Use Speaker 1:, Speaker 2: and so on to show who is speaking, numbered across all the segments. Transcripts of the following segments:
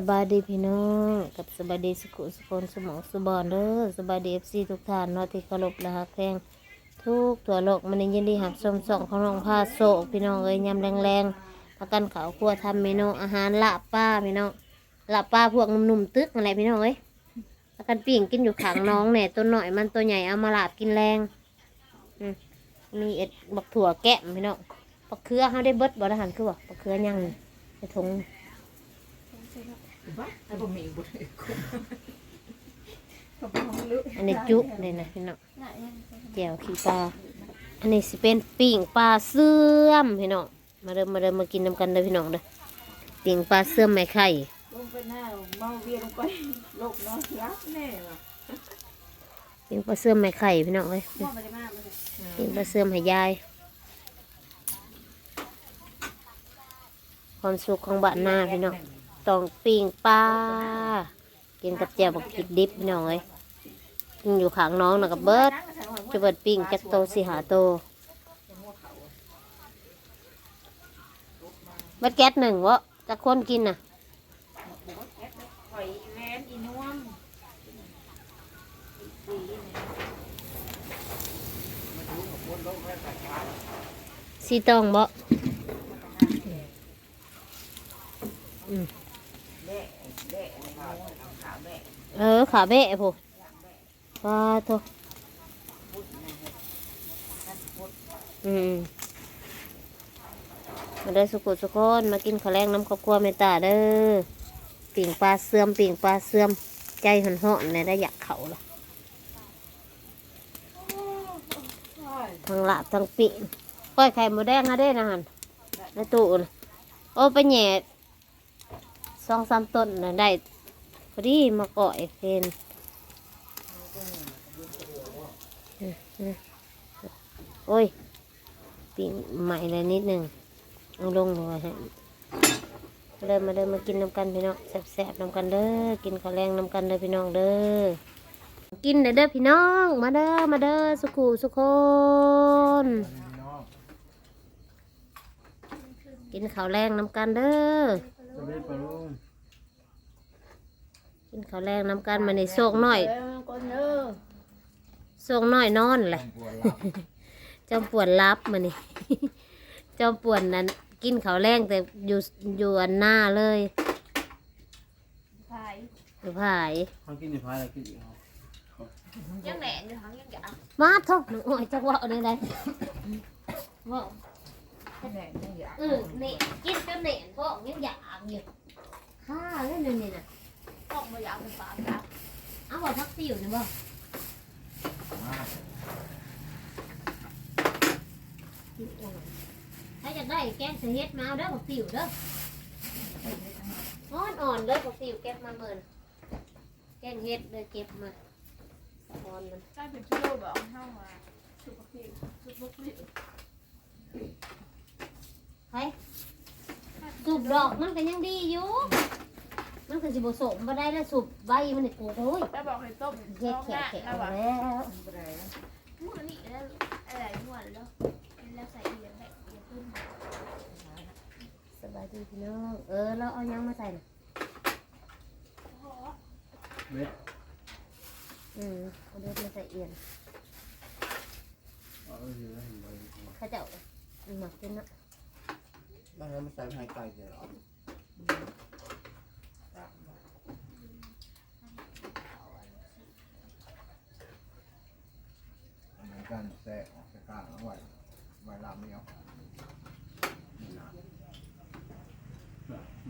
Speaker 1: สบายดีพี่น้องกับสบายดีสุขุสุคนสมองสุบอนเด้อสบายดีเอฟซีทุกท่านเนาะที่เคารพและฮักแพงทุกทั่วโลกมันยินดีหับชมส่องของน้องพาโซกพี่น้องเอ้ยยำแรงๆพากันเขาวครัวทำเมนูอาหารละป้าพี่น้องละป้าพวกหนุ่มๆตึกอะไรพี่น้องเอ้ยพากันปิ่งกินอยู่ขังน้องเนี่ยตัวหน่อยมันตัวใหญ่เอามาลาบกินแรงมีเอ็ดบักถั่วแกะพี่น้องบักเขือเขาได้เบิดบ่ได้หันคือบ่บักเขือยังในถุง
Speaker 2: อันนี้จุ๊ดเห็
Speaker 1: นนี้จุเลยนะพี่น้องเจียวขี้ปลาอันนี้สิเป็นปิ่งปลาเสื่อมพี่น้องมาเริ่มมาเริ่มมากินน้ำกันเลยพี่น้องเด้อปิ่งปลาเสื่อมไม่ไข่
Speaker 2: ลงไปหน้าเมาเวียนลงไปโลกเนาะยักแน่ว่ะ
Speaker 1: ปิ่งปลาเสื่อมไม่ไข่พี่น้องเลย
Speaker 2: บ่ได้มาบ่ได้
Speaker 1: ปิ่งปลาเสื่อมให้ยายความสุขของบ้านนาพี่น้อง ตองปิ่งปลากินกับเจียวบักผิดดิบพี่อยกินอยู่ข้างน้องนะกับเบิร์ดจะเบิดปิ่งจักโตสิหาโตเบิร์ดแก๊สหนึ่งวะจะคนกินน่ะ
Speaker 2: หอยแม่นอีนวม
Speaker 1: สีตองบ่อืม เออขาเบะพูว้าโทอืมมาเด้สุกุสุกคนมากินข้าวแรงน้ำข้าวคั่วเมตาเด้อปิ่งปลาเสื่อมปิ่งปลาเสื่อม ใจหันหาะเนี่ยได้อยากเขาละทั้งลาบทั้งปิ่งก้อยไข่หมูแดงฮะเด้นะฮันในตู้น่ะโอ้ไปแหย่สองสามต้นนะได้ พอดีมาเก่อเพนอืมอืมโอ้ยปิ่งใหม่เลยนิดหนึ่งเอาลงเลยฮะมาเดินมาเดินมากินน้ำกันพี่น้องแซ่บๆน้ำกันเด้อกินข้าวแรงน้ำกันเด้อพี่น้องเด้อกินเด้อเด้อพี่น้อง มาเด้อมาเด้อสุขูสุขคนกินข้าวแรงน้ำกันเด้อ กินข้าวแรงน้ำกันมาในโศกน้อย
Speaker 2: เออคนเด้อ
Speaker 1: โศกน้อยนอนแหละ
Speaker 3: ปวดหลับ
Speaker 1: เจ้าปวดรับมานี่เจ้าปวดนั้นกินข้าวแรงแต่อยู่อยู่อันหน้าเลย
Speaker 2: พาย
Speaker 1: อยู่ผาย
Speaker 3: เขากินในพายอะไรกินอีกเขา
Speaker 2: ยังแหน่อยู่หังยังอยาก
Speaker 1: มาท้องหนูอ้อยจักว่าได้ไดว่า
Speaker 2: แหน่ยังอยาก
Speaker 1: เออเนี่ยกินจนเนี่ยท้องยังอยากอยู่ข้าเล่นนี่น่ะ
Speaker 2: ต้ องบ่อยากเป็นปากจ้ะ
Speaker 1: เอาบ่พักติวนะบ่
Speaker 3: มา
Speaker 1: ถ้าอยากได้แกงเสเฮ็ดมาเอาเด้อพักติวเด้ออ่อนอ่อนๆเด้อพักติวเก็บมาเมินแกงเฮ็ดเด้อเก็บมาอ่อนมัน
Speaker 2: ได้เป็นกิโลบ่เอาเฮามาสุขภาพสุขภาพ
Speaker 1: ไปสูบดอกมันก็ยังดีอยู่ มันก็สิบ่สมบ่ได้แล้วสูบใบมันนี่โอ้โหย
Speaker 2: แล้วบอกให้ต้ม
Speaker 1: เฮ็ดแขกแขก
Speaker 2: แล้ว
Speaker 1: แล้ว
Speaker 2: มือนี้แล้วอะไรม่วนแล้วแล้วใส่เอียนแบบเอียนขึ้น
Speaker 1: สบายดีพี่น้องเออแล้วเอายังมาใส่น่ะ
Speaker 3: เม็ด
Speaker 1: อืมเอาเด็ดมาใส่เอียน
Speaker 3: เอาเยอะเห็นใบ
Speaker 1: เข้าเจ้าหมักกินเนาะ
Speaker 3: บ้านเราไม่ใส่ไฮไก่เดี๋ยวหรอเหมือน กันแซ่ออกจากกลางเอาไว้ไว้ลามไม่เอา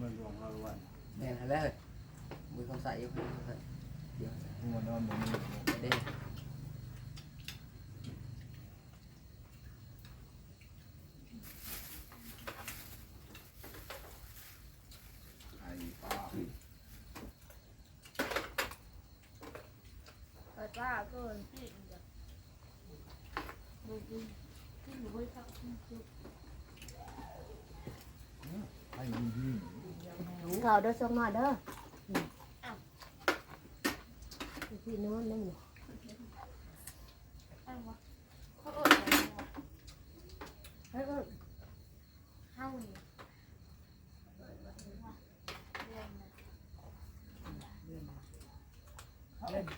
Speaker 3: มันรวมเอาไว้
Speaker 4: แม่นแล้วมือคนใส่อยู่คนใส่เดี๋ยว
Speaker 3: หัวนอนมัน
Speaker 4: เด้
Speaker 3: ไอ้ปลา
Speaker 2: เปิดว่าเกินที่ จะดูดูที่หนูไว้เข้าที่จุด
Speaker 3: ไอ้ดีดี
Speaker 1: เขาเด้อส่งมาเด้ออืมพี่นอนนั่งอยู่
Speaker 2: ตั้งวะเขาเอิญอะไรวะ
Speaker 1: เฮ้ยเอ้ย
Speaker 2: เฮานี่เอิญ
Speaker 3: ว่าเรีย
Speaker 2: นนะ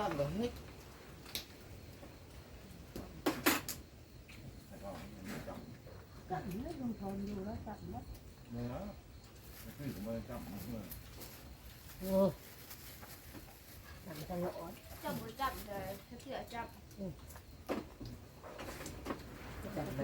Speaker 2: ำ
Speaker 4: ตั้งแบบนี้
Speaker 3: แต่ก็มันจับ
Speaker 2: ก็เนื้อลงทนอยู่แล้วจับเนาะ
Speaker 3: เนื้อจะขึ้นกับมันจับเมื่อ
Speaker 1: โอ้ทำตลอด
Speaker 5: จับมือจับเลยเสือจับ
Speaker 4: จับเ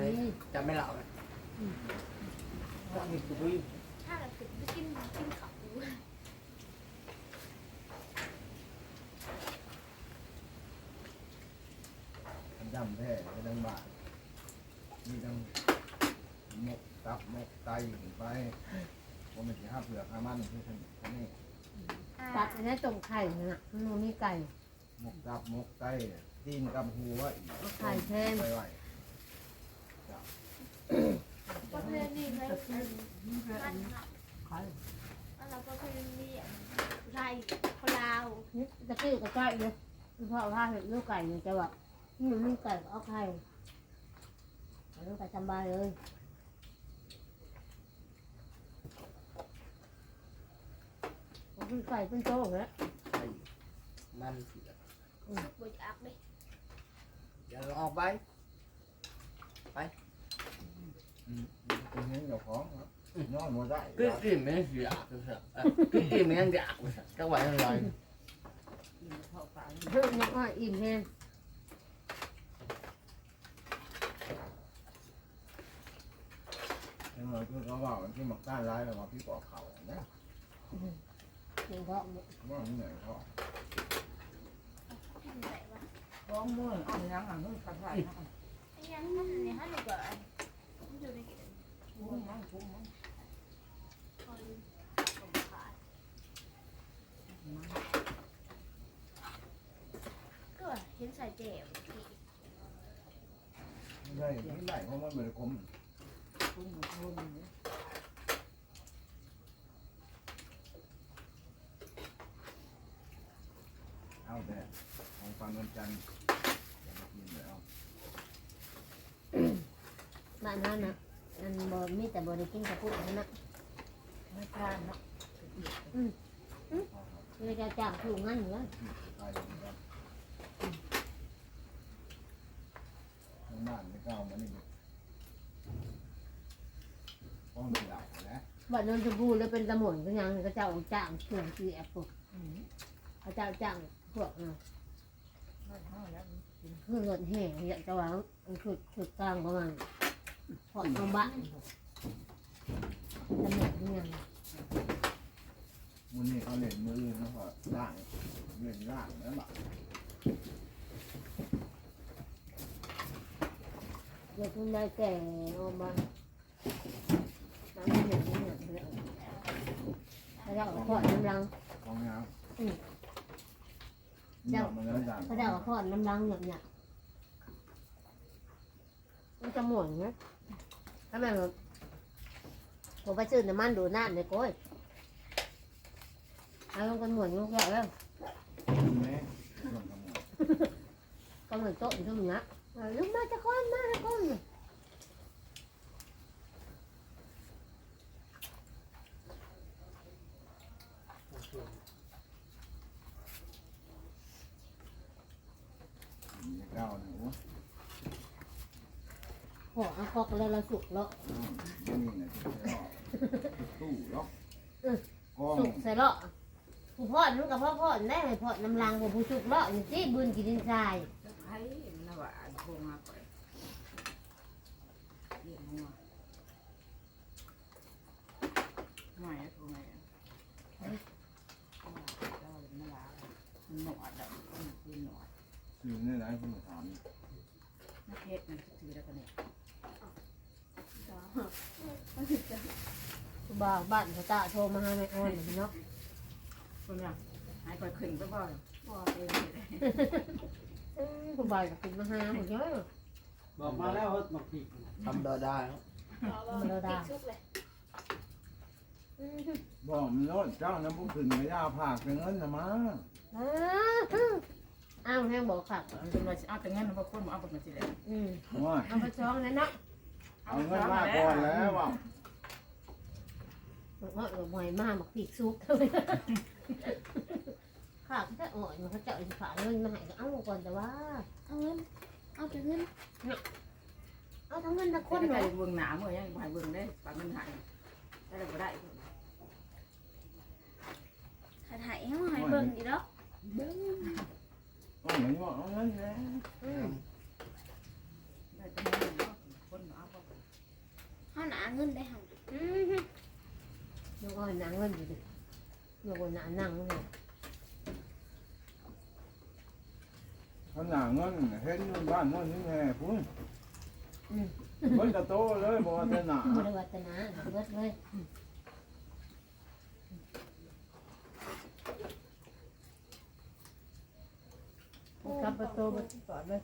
Speaker 4: ลยจับไม่เหล่าเลยจับนี่คือวิ่ง
Speaker 5: ถ้าเราถึงไปกินกินเขา
Speaker 3: มันจำแท้ก็ดังบาทมีดังมกตับมกไตไปว่ามันจะห้าเผือกห้ามันคือท่านนี้
Speaker 1: ตัดอันนี้ตรงไข่นะมันบ่มีไก่
Speaker 3: มกตับมกไตตีนกับหัวอีก
Speaker 1: เอาไข่แทน
Speaker 3: ไปไว้
Speaker 5: ประเพณีเลยมันเนาะ
Speaker 2: ใคร
Speaker 5: เราประเพณีไทยคนลาว
Speaker 1: นี่ตะกี้ก็ใกล้เลยคุณพ่อพาเห็นลูกไก่เนี่ยจะว่า นี่มันมีไก่ก็เอาไข่เอาลูกไก่สบายเลยเอาเป็นไก่เป็นโจ้แล้ว
Speaker 4: ไอ้มันเสีย
Speaker 5: บริอักเลย
Speaker 4: อย่าออกไป
Speaker 3: อืมเป็นเห็นเจ้าของครับนอนมาได้
Speaker 4: cứ tìm mấy gì ạ cứ sợ cứ tìm mấy ăn dạ cứ sợ các bạn ơi rồi
Speaker 2: เข้าไป
Speaker 1: เพิ่มยังอะอิ่มแห้ง
Speaker 3: ยังไงคือเขาบอกที่หมักต้านร้ายแล้วมาพี่ปอกเขานะ
Speaker 1: เพียงเพราะ
Speaker 3: ว่ามันเหนื่อยเขา
Speaker 5: ที่ไหนวะ
Speaker 2: ร้องมือเอายังอะมือกระไรนะ
Speaker 5: ไอ้ยังนั่นเนี่ยฮะหนูก็มันอยู่ใน
Speaker 2: กุ้งมันกุ้งมัน
Speaker 5: คอยผมขาดก็เห็นใส่เจ็บ
Speaker 3: ไม่ได้ไม่ได้เพราะมันเหมือนคม
Speaker 2: กุ้งมันทนอยู่
Speaker 3: เอาแต่ของฟังนนจันทร์อย่ามากินแล้ว
Speaker 1: บ้านนั้นนะอันบ่มีแต่บ่ได้กินกระปุกนั่นนะ
Speaker 2: ไม่ทานเนาะ
Speaker 1: เลยจะจ้างถูกงั้นเหรอ
Speaker 3: ไปนะครับทางบ้านไม่ก้าวมานี่ ป้องเหล่าแล้ว
Speaker 1: บ้านนทบูรณ์แล้วเป็นตำรวจก็ยังก็เจ้าจ้างเครื่องซีแอปพวกเขาเจ้าจ้างพวกน่ะ
Speaker 2: ไม่เท่าแล้ว
Speaker 1: เครื่องรถแห่อยากจะวามันคือคือกลางประมาณพอดเอาบ้านตำรวจก็ยัง
Speaker 3: มือนี่เขาเล่นมือแล้วก็ล่างเล่นล่างนั่นแหละ
Speaker 1: อยากกินได้แก่เอาบ้านน้ำมันเหนียวเหนียวเลย เขาเจ้าเอาพอดน้ำลัง
Speaker 3: ของงาม
Speaker 1: อืม
Speaker 3: เนาะมันแล้วจัง
Speaker 1: เขาเจ้าเอาพอดน้ำลังเหนียวเนี่ยมันจะหมุนนะถ้าแม่แบบผมไปซื้อน้ำมันดูน้ำเลยโก้ยเอาลงกันหมุนลงแค่แล้ว
Speaker 3: แม่ส่วนกำลัง
Speaker 1: ก็เหมือนโต๊ะอยู่ตรงนี้เออลูกมาจะก้อนมาจะก้อน
Speaker 3: เก้าหนู
Speaker 1: หัวเอาคอกแล้วเราสุกแล้ว
Speaker 3: นี่นะที่เขาตู้ล็อกกอง
Speaker 1: สุกใส่เลาะผู้พ่อมันกับพ่อพ่อได้ไหมพ่อน้ำลังกับผู้ชุกเลาะอยู่ที่บืนกินดินทราย
Speaker 2: ไผ่นะว่าโทรมาก่อนเรียกมัวไม่โทรมาเฮ้ยเจ้าเป็นมาลามันหนวดอะมันคือหนวด
Speaker 3: สื่อเนี่ยนะคุณถาม
Speaker 2: นัก เพชรมันถือแล้วกันเนี่ย
Speaker 1: ผู้บ่าวบ้านเขาตาโทรมาหาแม่อ้อนเนาะ
Speaker 2: คนละหายไปขึ้นก็บ่อยบ่องเอื
Speaker 1: มผู้บ่าวก็ขึ้นมาหาหมดเยอะ
Speaker 4: บอกมาแล้วว่ามาผิดทำดอได้ครับ
Speaker 1: มันเราได้
Speaker 3: บอกมันโน้นเจ้าน้ำผู้ขึ้นไม่ยาผากเป็นเงินนะมา
Speaker 1: อ้าวอ้าวแห้งบอกขับ
Speaker 2: มันเป็นว่าเอาแต่เงินมาคนมาเอาไปมาสิเลย
Speaker 1: อืม
Speaker 3: ว่า
Speaker 1: เอาไปช้องเลยเนาะ
Speaker 3: เอาเงินมาก่อนแล้วว่า
Speaker 1: บอกว่าเออหวยมากบอกปีกซุกเลยขาดแค่อ่อยมันเขาเจาะอีกขาเงินมาให้ก็เอาก่อนแต่ว่า
Speaker 5: เอาเงินเอาแต่เงิน
Speaker 1: เอาทั้งเงินทั้งค
Speaker 2: คน
Speaker 1: น
Speaker 2: ไป
Speaker 1: เลย
Speaker 2: เบิ่งหนาเมื่อยังบ่ให้เบิ่งได้ปากมันหายได้บ่ได้
Speaker 5: ถ่ายถ่ายให้มาให้เบิ่งดีเนาะ
Speaker 3: ก็เหมือนว่าเอาเงินแล้ว
Speaker 1: อืม
Speaker 2: ได้แต่เงินคนเอาบ่
Speaker 5: เฮาหนาเงิ นได้หั่น
Speaker 1: อืมยกอ่อนหนังเงินอยู่ดิยกอ่อนหนาหนังเลย
Speaker 3: ขนาดเงินเห็นเงินบ้านเงินนี่แง่พุ่น
Speaker 1: อืม
Speaker 3: เงินจะโตเลยบอกว่าจะหนา
Speaker 1: บริวัตนาเบิดเลยกลับ ประตูเบิดก่อนเลย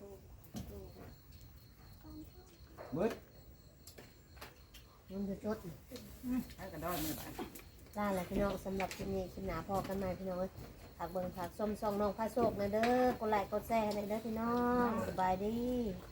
Speaker 3: เบิด
Speaker 1: มันจะจด
Speaker 2: ให้กระดอนมือบ่
Speaker 1: ได้แล้วพี่น้องสำหรับคลิปนี้คลิปหนาพอกันใหม่พี่น้องฝากเบิ่งฝากส้มซองน้องพระโชคนะเด้อกดไลค์กดแชร์ให้หน่อยเด้อพี่น้องสบายดี
Speaker 5: ส